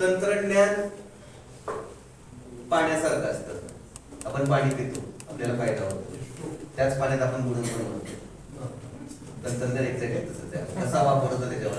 तंत्रज्ञान पाण्यासारखं असतं. आपण पाणी पितो आपल्याला फायदा होतो. त्याच पाण्यात आपण बुडून पण तंत्रज्ञान एक्झॅक्ट तसंच कसा वापरतो त्याच्यावर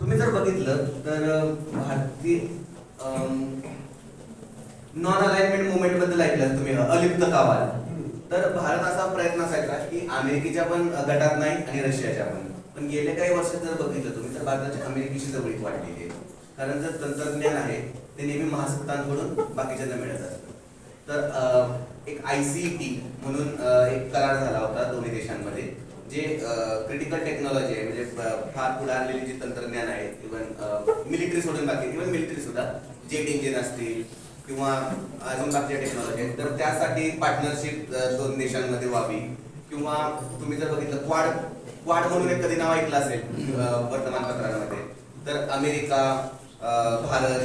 तुम्ही जर बघितलं तर भारतीय नॉन अलाइनमेंट मुवमेंटबद्दल ऐकलं तुम्ही अलिप्त कावाल. तर भारत असा प्रयत्न असायचा की अमेरिकेच्या पण गटात नाही आणि रशियाच्या पण. पण गेल्या काही वर्षात जर बघितलं तुम्ही तर भारताची अमेरिकेशी जवळीक वाढलेली आहे. कारण जर तंत्रज्ञान आहे ते नेहमी महासत्तांकडून बाकीच्यांना मिळत असतं. तर एक आय सी टी म्हणून एक करार झाला होता दोन्ही देशांमध्ये जे क्रिटिकल टेक्नॉलॉजी आहे म्हणजे फार पुढे आणलेली जी तंत्रज्ञान आहे इव्हन मिलिटरी सोडून बाकी इव्हन मिलिटरी सुद्धा जेट इंजिन असतील किंवा अजून बाकीच्या टेक्नॉलॉजी आहेत तर त्यासाठी पार्टनरशिप दोन देशांमध्ये व्हावी. किंवा तुम्ही जर बघितलं क्वाड वाट म्हणून एक कधी नाव ऐकलं असेल वर्तमानपत्रांमध्ये. तर अमेरिका भारत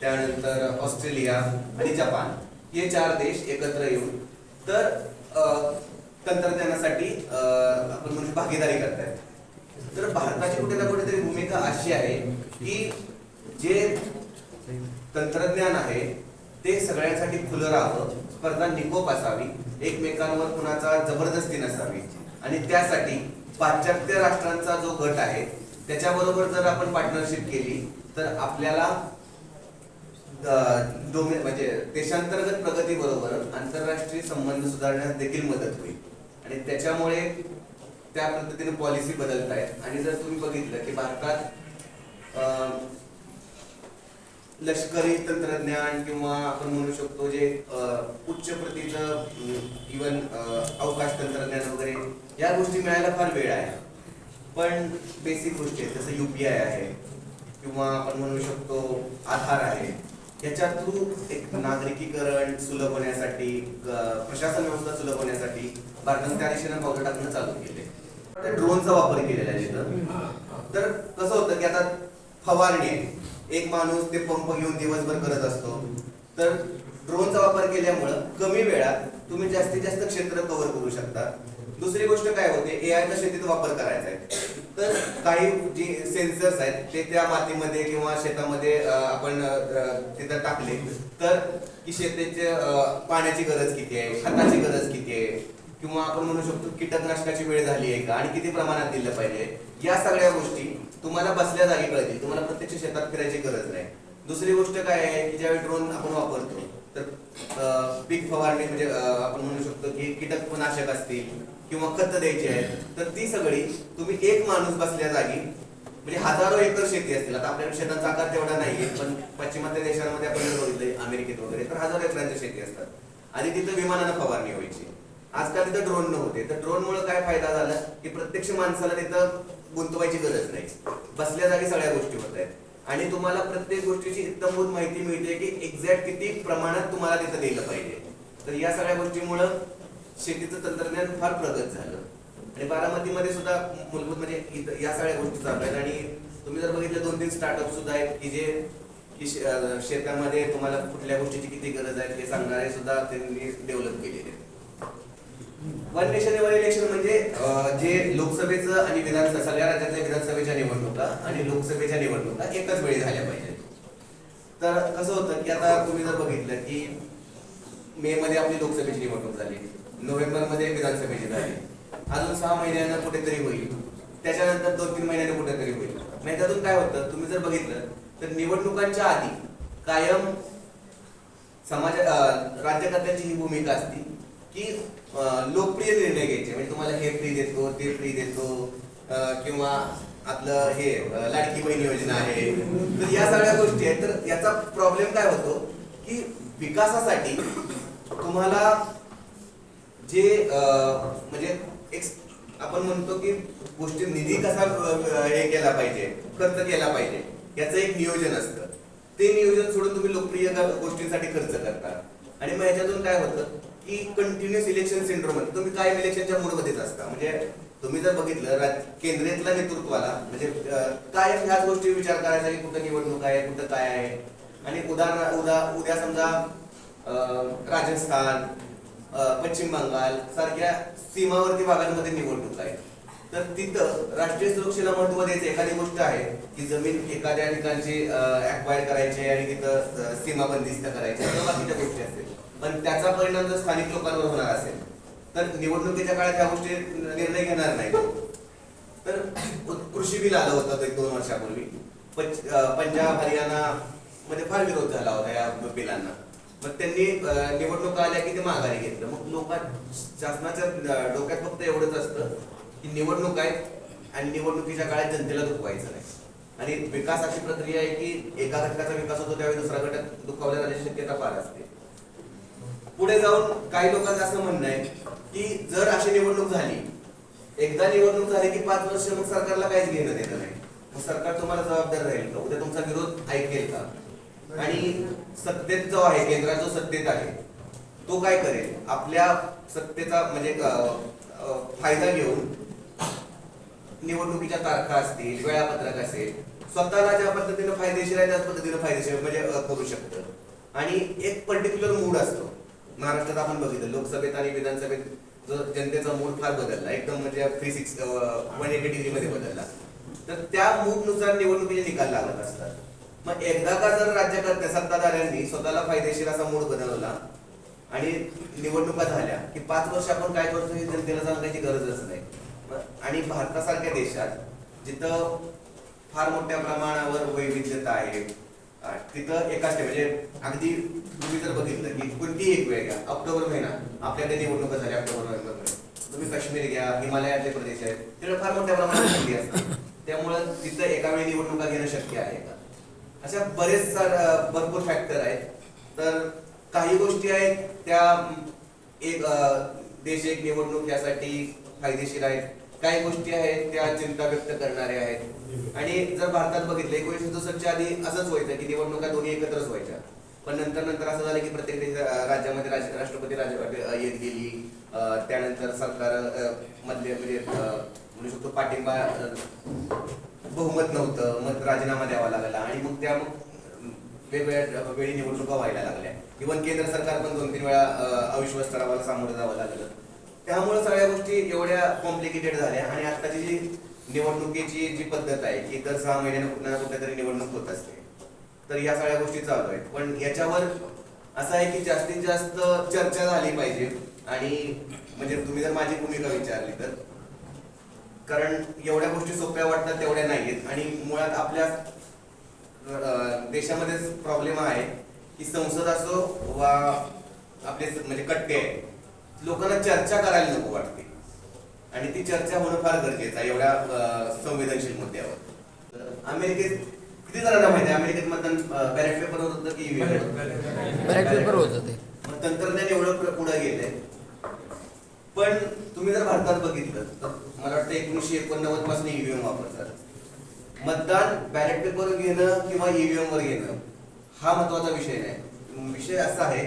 त्यानंतर ऑस्ट्रेलिया आणि जपान हे चार देश एकत्र येऊन तर तंत्रज्ञानासाठी आपण म्हणजे भागीदारी करतायत. तर भारताची कुठे ना कुठेतरी भूमिका अशी आहे की जे तंत्रज्ञान आहे ते सगळ्यांसाठी खुलं राहावं स्पर्धा निकोप असावी एकमेकांवर कुणाचा जबरदस्ती नसावी. आणि त्यासाठी पाश्चात्य राष्ट्रांचा जो गट आहे त्याच्याबरोबर जर आपण पार्टनरशिप केली तर आपल्याला म्हणजे देशांतर्गत प्रगती बरोबर आंतरराष्ट्रीय संबंध सुधारण्यास देखील मदत होईल. आणि त्याच्यामुळे त्या पद्धतीने पॉलिसी बदलत आहेत आणि जर तुम्ही बघितलं की भारतात लष्करी तंत्रज्ञान किंवा आपण म्हणू शकतो जे उच्च प्रतीचं इवन अवकाश तंत्रज्ञान वगैरे या गोष्टी मिळायला फार वेळ आहे. पण बेसिक गोष्टी आहेत जसं युपीआय आहे किंवा आपण म्हणू शकतो आधार आहे याच्या थ्रू एक नागरिकीकरण सुलभ होण्यासाठी प्रशासन व्यवस्था सुलभ होण्यासाठी भारताने त्या दिशेनं पावलं टाकणं चालू केले ड्रोनचा वापर केलेला आहे तर कसं होतं की आता फवारणी आहे. एक माणूस ते पंप घेऊन दिवसभर करत असतो. तर ड्रोनचा वापर केल्यामुळं कमी वेळात तुम्ही जास्तीत जास्त क्षेत्र कव्हर करू शकता. दुसरी गोष्ट काय होते? ए आयचा शेतीत वापर करायचा आहे. तर काही जे सेन्सर्स आहेत ते त्या मातीमध्ये किंवा शेतामध्ये आपण तिथं टाकले तर की शेतीचे पाण्याची गरज किती आहे खताची गरज किती आहे? किंवा आपण म्हणू शकतो कीटकनाशकाची वेळ झाली आहे का? आणि किती प्रमाणात दिलं पाहिजे? या सगळ्या गोष्टी तुम्हाला बसल्या जागी कळतील. तुम्हाला प्रत्यक्ष शेतात फिरायची गरज नाही. दुसरी गोष्ट काय आहे की ज्यावेळी ड्रोन आपण वापरतो तर पीक फवारणी म्हणजे आपण म्हणू शकतो की कीटकनाशक असतील किंवा खत द्यायची आहेत तर ती सगळी तुम्ही एक माणूस बसल्या जागी म्हणजे हजारो एकर शेती असतील. आता आपल्या शेतांचा आकार तेवढा नाहीये पण पश्चिमात्य देशांमध्ये आपण जर बघितलंय अमेरिकेत वगैरे तर हजारो एकरांच्या शेती असतात. आणि तिथं विमानानं फवारणी व्हायची. आजकाल तिथं ड्रोन नव्हते. तर ड्रोन मुळे काय फायदा झाला? की प्रत्यक्ष माणसाला तिथं गुंतवायची गरज नाही. बसल्या जागी सगळ्या गोष्टी होत आहेत. आणि तुम्हाला प्रत्येक गोष्टीची इत्तमभूत माहिती मिळते की एक्झॅक्ट किती प्रमाणात तुम्हाला तिथं दिलं पाहिजे. तर या सगळ्या गोष्टीमुळं शेतीचं तंत्रज्ञान फार प्रगत झालं. आणि बारामतीमध्ये सुद्धा मूलभूत म्हणजे इथं या सगळ्या गोष्टी चालू आहेत. आणि तुम्ही जर बघितलं दोन तीन स्टार्टअप सुद्धा आहेत की जे की शेतामध्ये तुम्हाला कुठल्या गोष्टीची किती गरज आहे हे सांगणारे सुद्धा त्यांनी डेव्हलप केलेले आहेत. वन नेशन वन इलेक्शन म्हणजे जे लोकसभेचं आणि विधानसभा सगळ्या राज्यातल्या विधानसभेच्या निवडणुका आणि लोकसभेच्या निवडणुका एकच वेळी झाल्या पाहिजेत. तर कसं होतं की आता तुम्ही जर बघितलं की मे मध्ये आपली लोकसभेची निवडणूक झाली नोव्हेंबरमध्ये विधानसभेची झाली अजून सहा महिन्यानं कुठेतरी होईल. त्याच्यानंतर दोन तीन महिन्याने कुठेतरी होईल. नाही त्यातून काय होतं तुम्ही जर बघितलं तर निवडणुकांच्या आधी कायम समाज राज्यकर्त्याची राज्यकर्त्यांची ही भूमिका असते. की लोकप्रिय निर्णय घ्यायचे. म्हणजे तुम्हाला हे फ्री देतो ते फ्री देतो किंवा आपलं हे लाडकी बहीण योजना आहे. तर या सगळ्या गोष्टी आहेत. तर याचा प्रॉब्लेम काय होतो की विकासासाठी तुम्हाला जे म्हणजे एक आपण म्हणतो की गोष्टी निधी कसा हे केला पाहिजे खर्च केला पाहिजे याचं एक नियोजन असतं. ते नियोजन सोडून तुम्ही लोकप्रिय गोष्टींसाठी खर्च करता. आणि मग याच्यातून काय होतं? की कंटिन्युअस इलेक्शन सिंड्रोम तुम्ही कायम इलेक्शनच्या मूडमध्येच असता. म्हणजे तुम्ही जर बघितलं राज- केंद्रातल्या नेतृत्वाला म्हणजे कायम ह्याच गोष्टी विचार करायचा की कुठं निवडणूक आहे कुठं काय आहे. आणि उदाहरण उदा उद्या समजा राजस्थान पश्चिम बंगाल सारख्या सीमावर्ती भागांमध्ये निवडणूक आहे. तर तिथं राष्ट्रीय सुरक्षेला महत्त्व द्यायचं एखादी गोष्ट आहे की जमीन एखाद्या ठिकाणची अक्वायर करायची आणि तिथं सीमा बंदिस्त करायची किंवा बाकीच्या गोष्टी असतील. पण त्याचा परिणाम जर स्थानिक लोकांवर होणार असेल तर निवडणुकीच्या काळात त्या गोष्टी निर्णय घेणार नाही. तर कृषी बिल आलं होतं एक दोन वर्षापूर्वी. पंजाब हरियाणा मध्ये फार विरोध झाला होता या बिलांना. मग त्यांनी निवडणुका आल्या की ते माघारी घेतलं. मग लोक शासनाच्या डोक्यात फक्त एवढंच असतं की निवडणूक आहेत आणि निवडणुकीच्या काळात जनतेला दुखवायचं नाही. आणि विकास अशी प्रक्रिया आहे की एका घटकाचा विकास होतो त्यावेळी दुसरा घटक दुखावल्या जाण्याची शक्यता फार असते. पुढे जाऊन काही लोकांचं असं म्हणणं आहे की जर अशी निवडणूक झाली एकदा निवडणूक झाली की पाच वर्ष मग सरकारला काहीच घेणं देणं नाही. मग सरकार तुम्हाला जबाबदार राहील का? उद्या तुमचा विरोध ऐकेल का? आणि सत्तेत जो आहे केंद्रात जो सत्तेत आहे तो काय करेल? आपल्या सत्तेचा म्हणजे फायदा घेऊन निवडणुकीच्या तारखा असतील वेळापत्रक असेल स्वतःला ज्या पद्धतीनं फायदेशीर आहे त्याच पद्धतीनं फायदेशीर म्हणजे करू शकतं. आणि एक पर्टिक्युलर मूड असतो. महाराष्ट्रात आपण बघितलं लोकसभेत आणि विधानसभेत जो जनतेचा मूड फार बदलला. एकदम म्हणजे three six one eighty degree मध्ये बदलला. तर त्या मूडनुसार निवडणुकीचे निकाल लागत असतात. मग एकदा का जर राज्यकर्ते सत्ताधाऱ्यांनी स्वतःला फायदेशीर असा मूड बनवला आणि निवडणुका झाल्या की पाच वर्ष आपण काय करतो हे जनतेला सांगायची गरजच नाही. आणि भारतासारख्या देशात जिथं फार मोठ्या प्रमाणावर वैविध्यता आहे तिथं एकाच म्हणजे अगदी तुम्ही जर बघितलं की कोणती एक वेळ घ्या. ऑक्टोबर महिना आपल्याकडे निवडणुका झाल्या ऑक्टोबर नोव्हेंबर तुम्ही काश्मीर घ्या हिमालयातले प्रदेश आहेत. तिकडे फार मोठ्या प्रमाणात थंडी असते. त्यामुळे तिथं एका वेळी निवडणुका घेणं शक्य आहे का? अशा बरेच भरपूर फॅक्टर आहेत. तर काही गोष्टी आहेत त्या एक देश एक निवडणूक यासाठी फायदेशीर आहेत. काही गोष्टी आहेत त्या चिंता व्यक्त करणाऱ्या आहेत. आणि जर भारतात बघितलं एकोणीसशे चौसष्टच्या आधी असंच व्हायचं की निवडणुका दोन्ही एकत्रच व्हायच्या. पण नंतर नंतर असं झालं की प्रत्येक राज्यामध्ये राज- राष्ट्रपती राज येत गेली. त्यानंतर सरकार मधले म्हणजे म्हणू शकतो पाठिंबा बहुमत नव्हतं. मग राजीनामा द्यावा लागला आणि मग त्या मग वेगवेगळ्या वेळी निवडणुका व्हायला लागल्या. इव्हन केंद्र सरकार पण दोन तीन वेळा अविश्वास ठरावाला सामोरं जावं लागलं. त्यामुळे सगळ्या गोष्टी एवढ्या कॉम्प्लिकेटेड झाल्या आणि आताची जी निवडणुकीची जी पद्धत आहे की दर सहा महिन्यानं कुठल्या ना कुठल्या तरी निवडणूक होत असते. तर या सगळ्या गोष्टी चालू आहेत. पण याच्यावर असं आहे की जास्तीत जास्त चर्चा झाली पाहिजे. आणि म्हणजे तुम्ही जर माझी भूमिका विचारली तर. कारण एवढ्या गोष्टी सोप्या वाटतात तेवढ्या नाहीयेत. आणि मुळात आपल्या देशामध्येच प्रॉब्लेम आहे की संसद असो वा आपले म्हणजे कट्टे आहेत. लोकांना चर्चा करायला नको वाटते. आणि ती चर्चा होणं फार गरजेचं आहे एवढ्या संवेदनशील मुद्द्यावर. तर अमेरिकेत किती जणांना माहिती आहे? अमेरिकेत मतदान बॅलेट पेपरवर होतं की EVM? Ballot paper. होतं ते मग तंत्रज्ञान एवढं पुढे- पुढे गेलंय. पण तुम्ही जर भारतात बघितलं तर मला वाटतं एकोणीसशे एकोणनव्वदपासून ईव्हीएम वापरतात. मतदान बॅलेट पेपर घेणं किंवा ईव्हीएम वर घेणं हा महत्त्वाचा विषय नाही. विषय असा आहे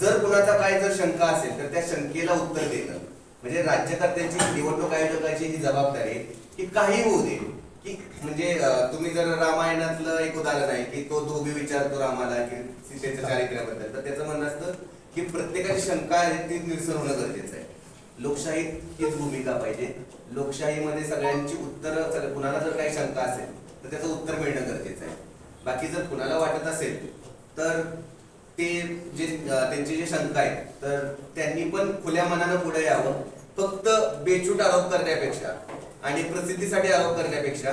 जर कुणाचा काय जर शंका असेल तर त्या शंकेला उत्तर देणं. म्हणजे राज्यकर्त्यांची निवडणूक आयोजकाची ही जबाबदारी आहे की काही होऊ दे. की म्हणजे तुम्ही जर रामायणातलं एक उदाहरण आहे की तो धोबी विचारतो रामाला की सीतेच्या चारित्र्याबद्दल तर त्याचं म्हणणं असतं की प्रत्येकाची शंका आहे ती निरसन होणं गरजेचं आहे. लोकशाहीत हीच भूमिका पाहिजे. लोकशाहीमध्ये सगळ्यांची उत्तरं कुणाला जर काही शंका असेल तर त्याचं उत्तर मिळणं गरजेचं आहे. बाकी जर कुणाला वाटत असेल तर ते जे त्यांची जे शंका आहेत तर त्यांनी पण खुल्या मनानं पुढे यावं. फक्त बेछूट आरोप करण्यापेक्षा आणि प्रसिद्धीसाठी आरोप करण्यापेक्षा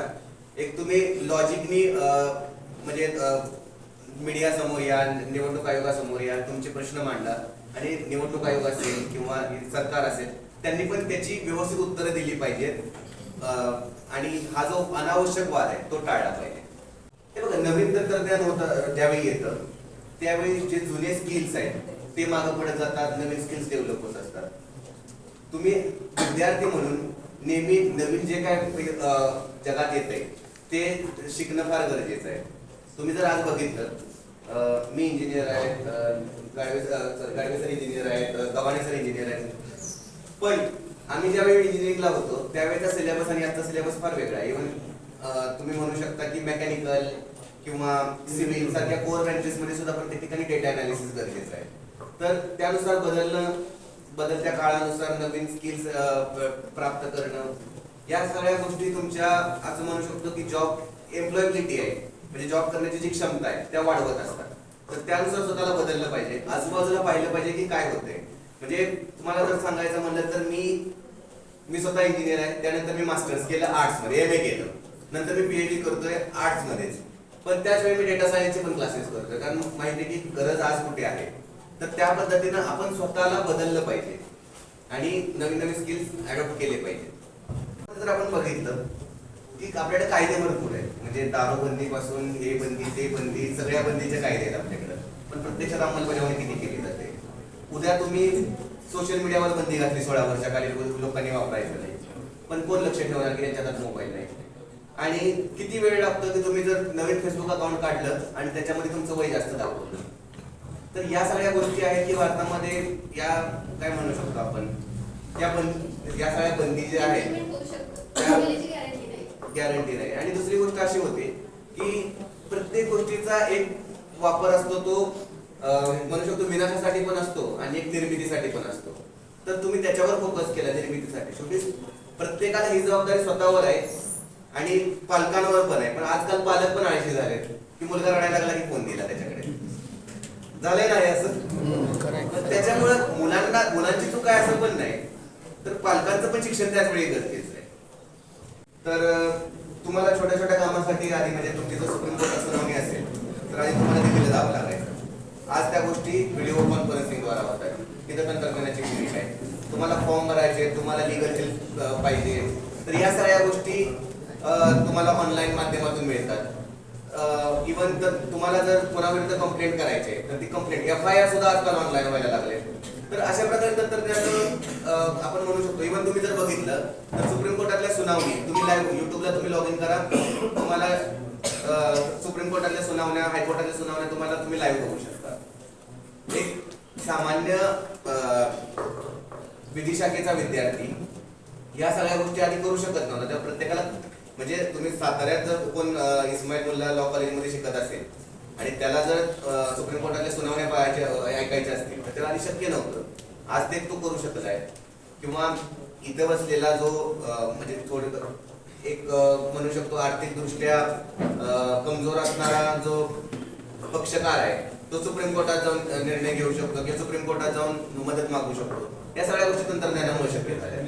एक तुम्ही लॉजिकनी म्हणजे मीडिया समोर या निवडणूक आयोगासमोर या तुमचे प्रश्न मांडा आणि निवडणूक आयोग असेल किंवा सरकार असेल त्यांनी पण त्याची व्यवस्थित उत्तरं दिली पाहिजेत. आणि हा जो अनावश्यक वाद आहे तो टाळला पाहिजे. हे बघा नवीन तंत्रज्ञान होतं ज्यावेळी येतं त्यावेळी जे जुने स्किल्स आहेत ते मागं पडत जातात नवीन स्किल्स डेव्हलप होत असतात. तुम्ही विद्यार्थी म्हणून नेहमी नवीन जे काय जगात येत आहे ते शिकणं फार गरजेचं आहे. तुम्ही जर आज बघितलं मी इंजिनियर आहे गाडवे सर इंजिनियर आहेत अं, गव्हाणे सर इंजिनियर आहेत. पण आम्ही ज्यावेळी इंजिनिअरिंगला होतो त्यावेळेचा सिलेबस आणि आजचा सिलेबस फार वेगळा आहे. इव्हन तुम्ही म्हणू शकता की मेकॅनिकल किंवा सिव्हिल सारख्या कोर ब्रँचेसमध्ये सुद्धा प्रत्येक ठिकाणी डेटा अनालिसिस गरजेचं आहे. तर त्यानुसार बदलणं बदलत्या काळानुसार नवीन स्किल्स प्राप्त करणं. या सगळ्या गोष्टी तुमच्या असं म्हणू शकतो की जॉब एम्प्लॉयबिलिटी आहे. म्हणजे जॉब करण्याची जी क्षमता आहे त्या वाढवत असतात. तर त्यानुसार स्वतःला बदललं पाहिजे. आजूबाजूला पाहिलं पाहिजे की काय होतंय. म्हणजे तुम्हाला जर सांगायचं म्हणलं तर मी मी स्वतः इंजिनियर आहे. त्यानंतर मी मास्टर्स केलं आर्ट्समध्ये. एम ए केलं. नंतर मी पीएचडी करतोय आर्ट्स मध्येच. पण त्याच वेळी मी डेटा सायन्सचे पण क्लासेस करतोय. कारण माहिती की गरज आज कुठे आहे? तर त्या पद्धतीनं आपण स्वतःला बदललं पाहिजे. आणि नवीन नवीन स्किल्स अडॉप्ट केले पाहिजे. जर आपण बघितलं की आपल्याकडे कायदे भरपूर आहेत. म्हणजे दारूबंदी पासून हे बंदी ते बंदी सगळ्या बंदीचे कायदे आहेत आपल्याकडे. पण प्रत्यक्षात अंमलबजावणी किती केली जाते? उद्या तुम्ही सोशल मीडियावर बंदी घातली सोळा वर्षाखाली लोकांनी वापरायचं नाही. पण कोण लक्ष ठेवणार की त्यांच्या हातात मोबाईल नाही? आणि किती वेळ लागतो की तुम्ही जर नवीन फेसबुक अकाउंट काढलं आणि त्याच्यामध्ये तुमचं वय जास्त दाखवलं? तर या सगळ्या गोष्टी आहेत की भारतामध्ये या काय म्हणू शकतो आपण? या बंद या सगळ्या बंदी ज्या आहेत. गॅरंटी नाही. आणि दुसरी गोष्ट अशी होते की प्रत्येक गोष्टीचा एक वापर असतो तो म्हणू शकतो विनाशासाठी पण असतो आणि एक निर्मितीसाठी पण असतो. तर तुम्ही त्याच्यावर फोकस केला निर्मितीसाठी. शेवटी प्रत्येकाला ही जबाबदारी स्वतःवर आहे आणि पालकांवर पण आहे. पण आजकाल पालक पण आळशी झाले की मुलगा रडायला लागला की फोन दिला त्याच्याकडे. झालंय नाही असं? तर त्याच्यामुळं मुलांना मुलांची चूक आहे असं पण नाही. तर पालकांचं पण शिक्षण त्याच वेळी गरजेचं आहे. तर तुम्हाला छोट्या छोट्या कामासाठी आधी म्हणजे तुमची जर सुप्रीम कोर्टात सुनावणी असेल तर आधी तुम्हाला दिल्लीला जावं लागायचं. आज त्या गोष्टी व्हिडिओ कॉन्फरन्सिंगद्वारा होतात तिथं तंत्रज्ञानाची भूमिका आहे. तुम्हाला फॉर्म भरायचे तुम्हाला लिगल हेल्प पाहिजे. तर या सगळ्या गोष्टी तुम्हाला ऑनलाईन माध्यमातून मिळतात. इवन तर तुम्हाला जर कोणाविरुद्ध कंप्लेंट करायचे तर ती कंप्लेंट एफ आय आर सुद्धा आजकाल ऑनलाईन व्हायला लागले. तर अशा प्रकारे तंत्रज्ञानाचं आपण म्हणू शकतो इव्हन तुम्ही जर बघितलं तर सुप्रीम कोर्टातल्या सुनावणी तुम्ही लाईव्ह युट्यूबला तुम्ही लॉग इन करा. तुम्हाला सुप्रीम कोर्टातल्या सुनावण्या हायकोर्टातल्या सुनावण्या तुम्हाला तुम्ही लाईव्ह बघू शकता. एक सामान्य विधी शाखेचा विद्यार्थी या सगळ्या गोष्टी आधी करू शकत नव्हता. त्या प्रत्येकाला म्हणजे तुम्ही साताऱ्यात जर कोण इस्माईल मुल्ला लॉ कॉलेजमध्ये शिकत असेल आणि त्याला जर सुप्रीम कोर्टातल्या सुनावण्या पाहायच्या ऐकायच्या असतील तर त्याला आधी शक्य नव्हतं. आज ते तो करू शकत आहे. किंवा इथं बसलेला जो म्हणजे थोडं एक म्हणू शकतो आर्थिकदृष्ट्या कमजोर असणारा जो पक्षकार आहे तो सुप्रीम कोर्टात जाऊन निर्णय घेऊ शकतो किंवा सुप्रीम कोर्टात जाऊन मदत मागू शकतो. या सगळ्या गोष्टी तंत्रज्ञानामुळे शक्य झाल्या.